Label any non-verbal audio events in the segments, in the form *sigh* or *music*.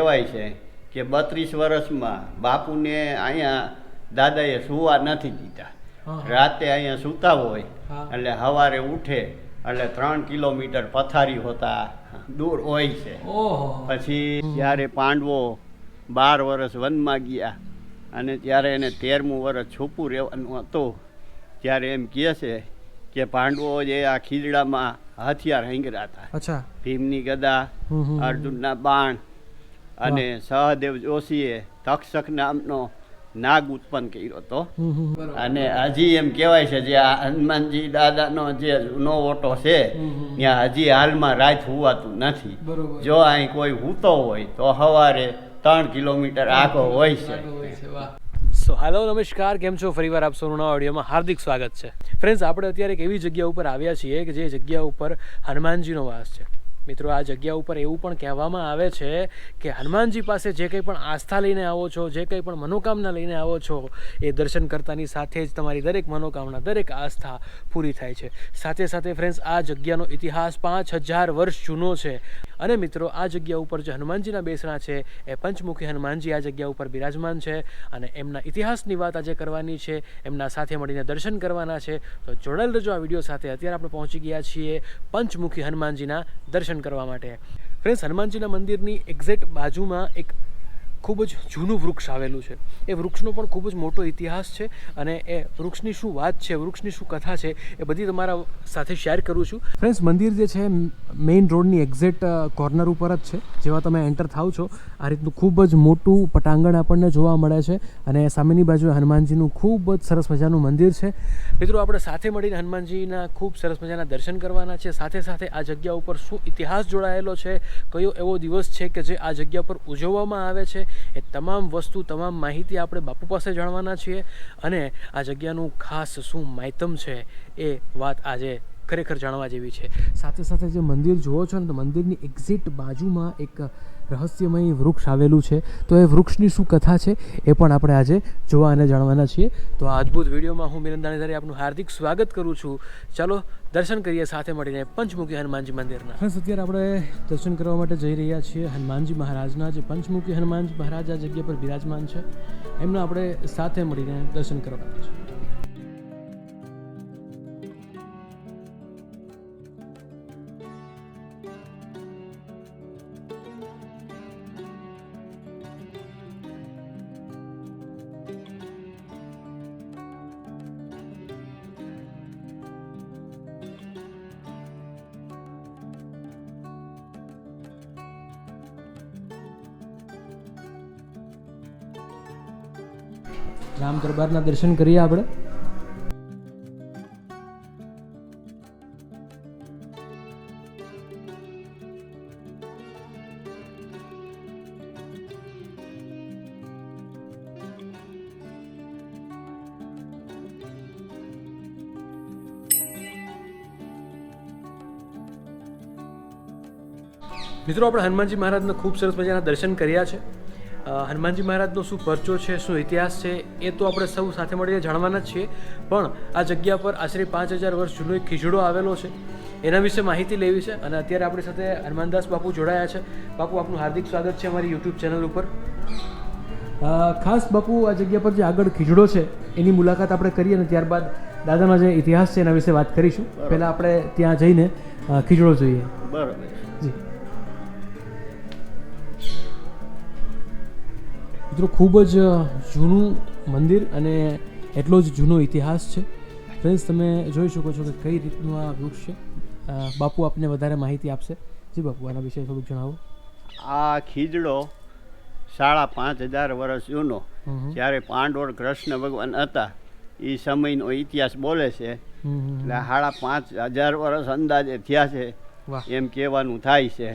કહેવાય છે કે બત્રીસ વર્ષમાં બાપુને અહીંયા દાદાએ સુવા નથી દીધા. રાતે અહીંયા સૂતા હોય એટલે સવારે ઉઠે એટલે ત્રણ કિલોમીટર પથારી હોતા દૂર હોય છે. પછી જ્યારે પાંડવો બાર વર્ષ વનમાં ગયા અને ત્યારે એને તેરમું વર્ષ છૂપું રહેવાનું હતું ત્યારે એમ કહે છે કે પાંડવો જે આ ખીજડામાં હથિયાર હંગરા હતા ભીમની ગદા. અર્જુનના બાણ અને સહદેવ જોશીએ તક્ષક નામનો નાગ ઉત્પન્ન કર્યો હતો. અને હજી એમ કહેવાય છે જે આ હનુમાનજી દાદાનો જે જૂનો ઓટો છે. ત્યાં હજી હાલમાં રાત હોવાતું નથી. જો અહીં કોઈ હૂતો હોય તો સવારે ત્રણ કિલોમીટર આખો હોય છે. સો હેલો નમસ્કાર. કેમ છો? ફરીવાર આપ સૌના ઓડિયોમાં હાર્દિક સ્વાગત છે. ફ્રેન્ડ્સ આપણે અત્યારે એક એવી જગ્યા ઉપર આવ્યા છીએ કે જે જગ્યા ઉપર હનુમાનજીનો વાસ છે. મિત્રો, આ જગ્યા ઉપર એવું પણ કહેવામાં આવે છે કે હનુમાનજી પાસે જે કંઈ પણ આસ્થા લઈને આવો છો, જે કંઈ પણ મનોકામના લઈને આવો છો, એ દર્શન કરતાની સાથે જ તમારી દરેક મનોકામના, દરેક આસ્થા પૂરી થાય છે. સાથે સાથે ફ્રેન્ડ્સ આ જગ્યાનો ઇતિહાસ પાંચ હજાર વર્ષ જૂનો છે. અને મિત્રો, આ જગ્યા ઉપર જે હનુમાનજીના બેસણા છે, એ પંચમુખી હનુમાનજી આ જગ્યા ઉપર બિરાજમાન છે અને એમના ઇતિહાસની વાત આજે કરવાની છે, એમના સાથે મળીને દર્શન કરવાના છે. તો જોડાયેલ રહેજો આ વીડિયો સાથે. અત્યારે આપણે પહોંચી ગયા છીએ પંચમુખી હનુમાનજીના દર્શન કરવા માટે. ફ્રેન્ડ્સ હનુમાનજીના મંદિરની એક્ઝેક્ટ બાજુમાં એક ખૂબ જ જૂનું વૃક્ષ આવેલું છે. એ વૃક્ષનો પણ ખૂબ જ મોટો ઇતિહાસ છે અને એ વૃક્ષની શું વાત છે, વૃક્ષની શું કથા છે, એ બધી તમારા સાથે શેર કરું છું. ફ્રેન્ડ્સ, મંદિર જે છે મેઇન રોડની એક્ઝેક્ટ કોર્નર ઉપર જ છે. જેવા તમે એન્ટર થાવ છો, આ રીતનું ખૂબ જ મોટું પટાંગણ આપણને જોવા મળે છે અને સામેની બાજુએ હનુમાનજીનું ખૂબ જ સરસ મજાનું મંદિર છે. મિત્રો, આપણે સાથે મળીને હનુમાનજીના ખૂબ સરસ મજાના દર્શન કરવાના છે. સાથે સાથે આ જગ્યા ઉપર શું ઇતિહાસ જોડાયેલો છે, કયો એવો દિવસ છે કે જે આ જગ્યા પર ઉજવવામાં આવે છે એ તમામ વસ્તુ, તમામ માહિતી આપણે બાપુ પાસે જાણવાના છીએ અને આ જગ્યાનું ખાસ શું માહિતમ છે એ વાત આજે ખરેખર જાણવા જેવી છે. સાથે સાથે જે મંદિર જુઓ છો ને, તો મંદિરની એક્ઝિટ બાજુમાં એક રહસ્યમય વૃક્ષ આવેલું છે. તો એ વૃક્ષની શું કથા છે એ પણ આપણે આજે જોવા અને જાણવાના છીએ. તો આ અદ્ભુત વિડીયોમાં હું મિરંદાની દાણીધારી આપનું હાર્દિક સ્વાગત કરું છું. ચાલો દર્શન કરીએ સાથે મળીને પંચમુખી હનુમાનજી મંદિરના. બસ અત્યારે આપણે દર્શન કરવા માટે જઈ રહ્યા છીએ હનુમાનજી મહારાજના જે પંચમુખી હનુમાનજી મહારાજ આ જગ્યા પર બિરાજમાન છે. એમનો આપણે સાથે મળીને દર્શન કરવાના છે રામ દરબારના દર્શન કરીએ આપણે. મિત્રો, આપણે હનુમાનજી મહારાજના ખૂબ સરસ મજાના દર્શન કર્યા છે. હનુમાનજી મહારાજનો શું પરચો છે શું ઇતિહાસ છે એ તો આપણે સૌ સાથે મળીને જાણવાના જ છીએ. પણ આ જગ્યા પર આશરે પાંચ હજાર વર્ષ જૂનો એક ખીજડો આવેલો છે. એના વિશે માહિતી લેવી છે અને અત્યારે આપણી સાથે હનુમાનદાસ બાપુ જોડાયા છે. બાપુ આપનું હાર્દિક સ્વાગત છે અમારી યુટ્યુબ ચેનલ ઉપર. ખાસ બાપુ આ જગ્યા પર જે આગળ ખીજડો છે એની મુલાકાત આપણે કરીએ અને ત્યારબાદ દાદાનો જે ઇતિહાસ છે એના વિશે વાત કરીશું. પહેલાં આપણે ત્યાં જઈને ખીજડો જોઈએ. બરોબર. મિત્રો ખૂબ જ જૂનું મંદિર અને એટલો જ જૂનો ઇતિહાસ છે. ફ્રેન્ડ્સ તમે જોઈ શકો છો કે કઈ રીતનું આ વૃક્ષ છે. બાપુ આપને વધારે માહિતી આપશે. જી બાપુ આના વિશે થોડુંક જણાવો. આ ખીજડો સાડા પાંચ હજાર વર્ષ જૂનો. જ્યારે પાંડોળ કૃષ્ણ ભગવાન હતા એ સમયનો ઇતિહાસ બોલે છે. એટલે સાડા પાંચ હજાર વર્ષ અંદાજે થયા છે. એમ કહેવાનું થાય છે.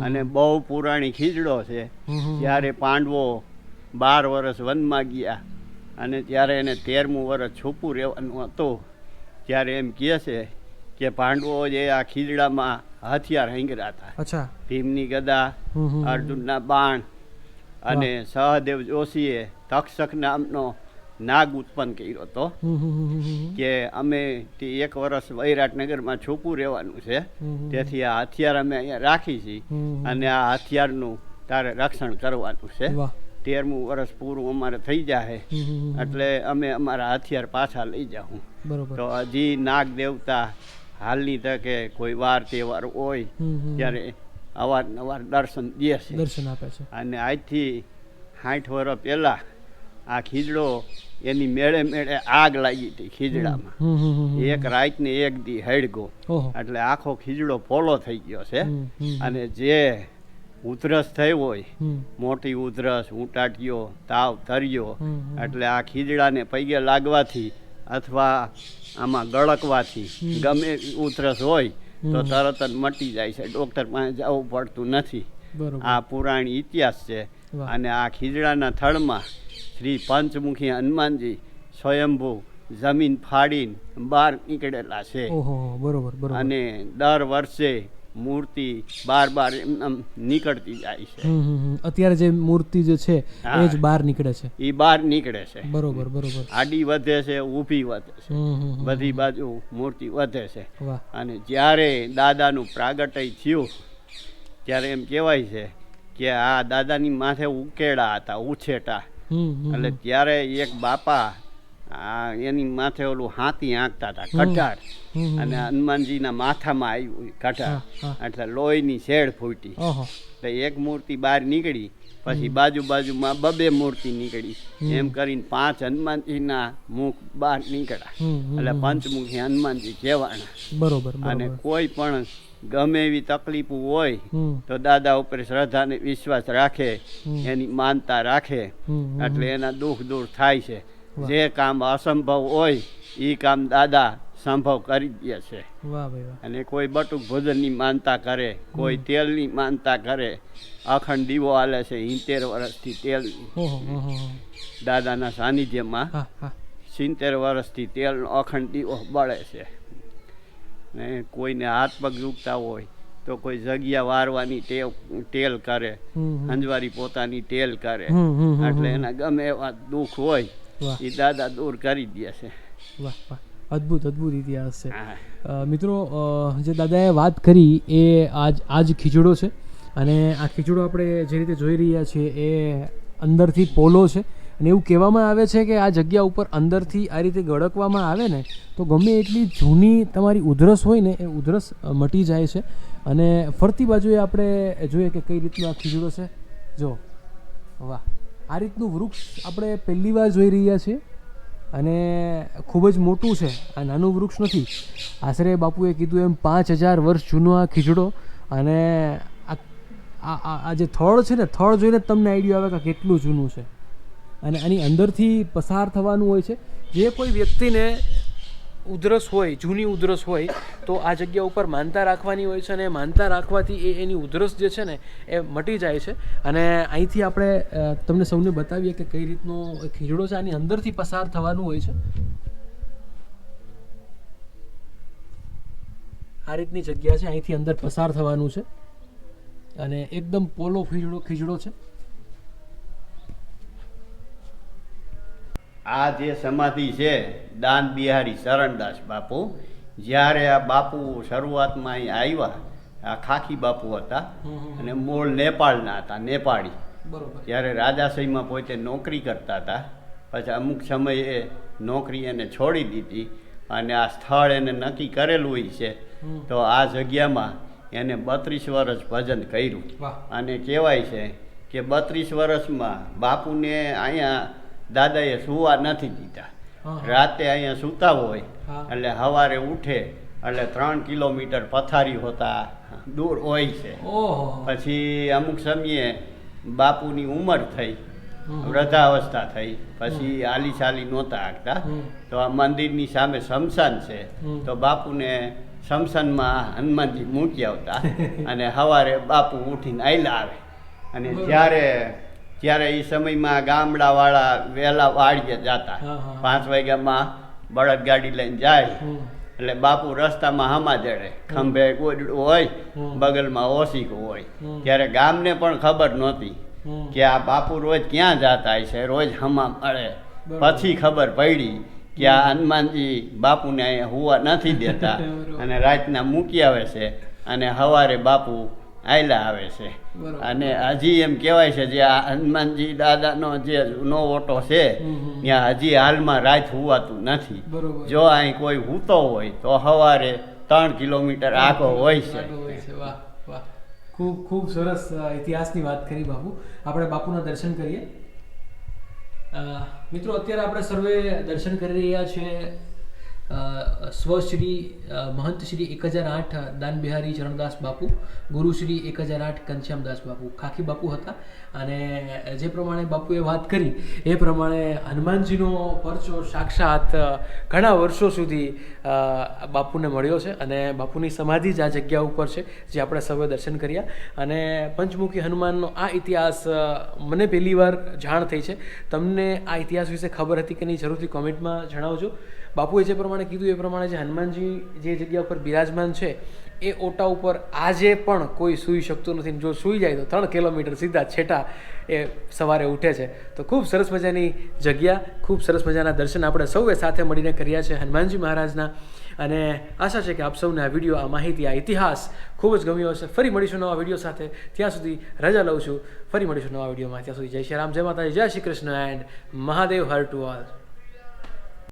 અને બહુ પુરાણી ખીજડો છે. જ્યારે પાંડવો બાર વર્ષ વનમાં ગયા. અને ત્યારે એને તેરમું વર્ષ છૂપું રહેવાનું હતું. ત્યારે એમ કહે છે કે પાંડવો જે આ ખીજડામાં હથિયાર હંગરા હતા ભીમની ગદા. અર્જુનના બાણ અને સહદેવ જોશીએ તક્ષક નામનો નાગ ઉત્પન્ન કર્યો હતો. કે અમે તે એક વર્ષ વૈરાટનગરમાં છૂપું રહેવાનું છે. તેથી આ હથિયાર અમે અહીંયા રાખી છીએ. અને આ હથિયારનું તારે રક્ષણ કરવાનું છે. તેરમું વર્ષ પૂરું અમારે થઈ હમ. એટલે અમે અમારા હથિયાર પાછા લઈ જાઉં તો હજી નાગ દેવતા હાલની તકે કોઈ વાર તહેવાર હોય. ત્યારે અવારનવાર દર્શન દે છે. દર્શન આપે છે. અને આજથી સાઠ વર્ષ પહેલાં આ ખીજડો એની મેળે મેળે આગ લાગી હતી ખીજડામાં. એક રાત હમ. એક દી હેડગો એટલે આખો ખીજડો પોલો થઈ ગયો છે. અને જે ઉધરસ થઈ હોય મોટી ઉધરસ ઉટાટીઓ તાવ તર્યો. એટલે આ ખીજડાને પૈગે લાગવાથી અથવા આમાં ગળકવાથી ગમે ઉધરસ હોય તો તરત જ મટી જાય છે. ડૉક્ટર પાસે જવું પડતું નથી. આ પુરાણી ઇતિહાસ છે અને આ ખીજડાના થળમાં શ્રી પંચમુખી હનુમાનજી સ્વયંભૂ જમીન ફાડીને બહાર નીકળેલા છે. અને દર વર્ષે મૂર્તિ બાર બાર એમ નીકળતી જાય છે. અત્યારે જે મૂર્તિ જે છે એ જ બહાર નીકળે છે. એ બહાર નીકળે છે. બરોબર બરોબર. આડી વધે છે ઊભી વધે છે. બધી બાજુ મૂર્તિ વધે છે. અને જ્યારે દાદાનું પ્રાગટ્ય થયું ત્યારે એમ કહેવાય છે કે આ દાદાની માથે ઉકેડા હતા ઉછેટા. એટલે ત્યારે એક બાપા આ એની માથે ઓલું હાથી આંકતા હતા કટાર. અને હનુમાનજીના માથામાં આવ્યું કટાર. એટલે લોહીની શેડ ફૂટી. એટલે એક મૂર્તિ બહાર નીકળી પછી બાજુ બાજુમાં બબે મૂર્તિ નીકળી. એમ કરીને પાંચ હનુમાનજીના મુખ બહાર નીકળ્યા. એટલે. પંચમુખી હનુમાનજી કહેવાના. બરોબર અને કોઈ પણ ગમે એવી તકલીફો હોય તો દાદા ઉપર શ્રદ્ધા ને વિશ્વાસ રાખે એની માનતા રાખે એટલે એના દુઃખ દૂર થાય છે. જે કામ અસંભવ હોય એ કામ દાદા સંભવ કરી દે છે. અને કોઈ બટુક ભોજનની માનતા કરે કોઈ તેલની માનતા કરે અખંડ દીવો હાલે છે સિત્તેર વર્ષથી તેલ. દાદાના સાનિધ્યમાં સિત્તેર વર્ષથી તેલનો અખંડ દીવો બળે છે. ને કોઈને હાથ પગ દુખતા હોય તો કોઈ જગ્યા વારવાની ટેવ તેલ કરે. હંજવારી પોતાની તેલ કરે. એટલે એના ગમે એવા દુઃખ હોય એ દાદા દૂર કરી દે છે. વાહ વાહ. અદ્ભુત અદ્ભુત ઇતિહાસ છે. મિત્રો જે દાદાએ વાત કરી એ આજ આજ ખીચડો છે અને આ ખીચડો આપણે જે રીતે જોઈ રહ્યા છીએ એ અંદરથી પોલો છે અને એવું કહેવામાં આવે છે કે આ જગ્યા ઉપર અંદરથી આ રીતે ગળકવામાં આવે ને તો ગમે એટલી જૂની તમારી ઉધરસ હોય ને એ ઉધરસ મટી જાય છે. અને ફરતી બાજુએ આપણે જોઈએ કે કઈ રીતનું આ ખીચડો છે. જો વાહ. આ રીતનું વૃક્ષ આપણે પહેલી વાર જોઈ રહ્યા છીએ અને ખૂબ જ મોટું છે. આ નાનું વૃક્ષ નથી. આશરે બાપુએ કીધું એમ પાંચ હજાર વર્ષ જૂનો આ ખીજડો અને આ, આ- જે થળ છે ને થળ જોઈને તમને આઈડિયા આવે કે કેટલું જૂનું છે. અને આની અંદરથી પસાર થવાનું હોય છે. જે કોઈ વ્યક્તિને ઉધરસ હોય, જૂની ઉધરસ હોય, તો આ જગ્યા ઉપર માનતા રાખવાની હોય છે અને માનતા રાખવાથી એ એની ઉધરસ જે છે ને, એ મટી જાય છે. અને અહીંથી આપણે તમને સૌને બતાવીએ કે કઈ રીતનો ખીજડો છે, આની અંદરથી પસાર થવાનું હોય છે. આ રીતની જગ્યા છે, અહીંથી અંદર પસાર થવાનું છે. અને એકદમ પોલો ખીજડો ખીજડો છે. આ જે સમાધિ છે દાન બિહારી શરણદાસ બાપુ જ્યારે આ બાપુ શરૂઆતમાં અહીં આવ્યા આ ખાખી બાપુ હતા અને મૂળ નેપાળના હતા નેપાળી. જ્યારે રાજાશાહીમાં પોતે નોકરી કરતા હતા. પછી અમુક સમયે નોકરી એને છોડી દીધી અને આ સ્થળ એને નક્કી કરેલું હોય છે. તો આ જગ્યામાં એને બત્રીસ વર્ષ ભજન કર્યું. અને કહેવાય છે કે બત્રીસ વર્ષમાં બાપુને અહીંયા દાદાએ સુવા નથી દીધા. રાતે અહીંયા સૂતા હોય એટલે સવારે ઉઠે એટલે ત્રણ કિલોમીટર પથારી હોતા દૂર હોય છે. પછી અમુક સમયે બાપુની ઉંમર થઈ વૃદ્ધાવસ્થા થઈ પછી આલી ચાલી નહોતા હાંકતા. તો આ મંદિરની સામે શમશાન છે. તો બાપુને શમશાનમાં હનુમાનજી મૂકી આવતા *laughs* અને સવારે બાપુ ઉઠીને આયલા આવે. અને જ્યારે ત્યારે એ સમયમાં ગામડાવાળા વહેલા વાડીએ જતા. પાંચ વાગ્યામાં બળદ ગાડી લઈને જાય. એટલે બાપુ રસ્તામાં હમા જડે ખંભે ગોડડું હોય બગલમાં ઓસીકું હોય. ત્યારે ગામને પણ ખબર નહોતી કે આ બાપુ રોજ ક્યાં જતા છે રોજ હમા મળે. પછી ખબર પડી કે આ હનુમાનજી બાપુને અહીંયા હુવા નથી દેતા *laughs* અને રાતના મૂકી આવે છે અને સવારે બાપુ આયલા આવે છે. અને હજી એમ કહેવાય છે જે આ હનુમાનજી દાદાનો જે જૂનો ઓટો છે. ત્યાં હજી હાલમાં રાત હોવાતું નથી. જો અહીં કોઈ હૂતો હોય તો સવારે ત્રણ કિલોમીટર આગો હોય છે. ખૂબ ખૂબ સરસ ઇતિહાસની વાત કરી બાપુ. આપણે બાપુના દર્શન કરીએ. મિત્રો અત્યારે આપણે સર્વે દર્શન કરી રહ્યા છીએ. સ્વશ્રી મહંત શ્રી એક હજાર આઠ દાન બિહારી ચરણદાસ બાપુ ગુરુશ્રી એક હજાર આઠ ઘનશ્યામદાસ બાપુ, ખાખી બાપુ હતા. અને જે પ્રમાણે બાપુએ વાત કરી, એ પ્રમાણે હનુમાનજીનો પરચો સાક્ષાત ઘણા વર્ષો સુધી બાપુને મળ્યો છે અને બાપુની સમાધિ જ આ જગ્યા ઉપર છે, જે આપણે સૌએ દર્શન કર્યા. અને પંચમુખી હનુમાનનો આ ઇતિહાસ મને પહેલી વાર જાણ થઈ છે. તમને આ ઇતિહાસ વિશે ખબર હતી કે નહીં જરૂરથી કોમેન્ટમાં જણાવજો. બાપુએ જે પ્રમાણે કીધું એ પ્રમાણે જે હનુમાનજી જે જગ્યા ઉપર બિરાજમાન છે, એ ઓટા ઉપર આજે પણ કોઈ સૂઈ શકતું નથી. જો સૂઈ જાય તો ત્રણ કિલોમીટર સીધા છેટા એ સવારે ઉઠે છે. તો ખૂબ સરસ મજાની જગ્યા, ખૂબ સરસ મજાના દર્શન આપણે સૌએ સાથે મળીને કર્યા છે હનુમાનજી મહારાજના. અને આશા છે કે આપ સૌને આ વીડિયો, આ માહિતી, આ ઇતિહાસ ખૂબ જ ગમ્યો હશે. ફરી મળીશું નવા વીડિયો સાથે. ત્યાં સુધી રજા લઉં છું. ફરી મળીશું નવા વિડીયોમાં. ત્યાં સુધી જય શ્રી રામ, જય માતાજી, જય શ્રી કૃષ્ણ, એન્ડ મહાદેવ હર ટુ ઓલ.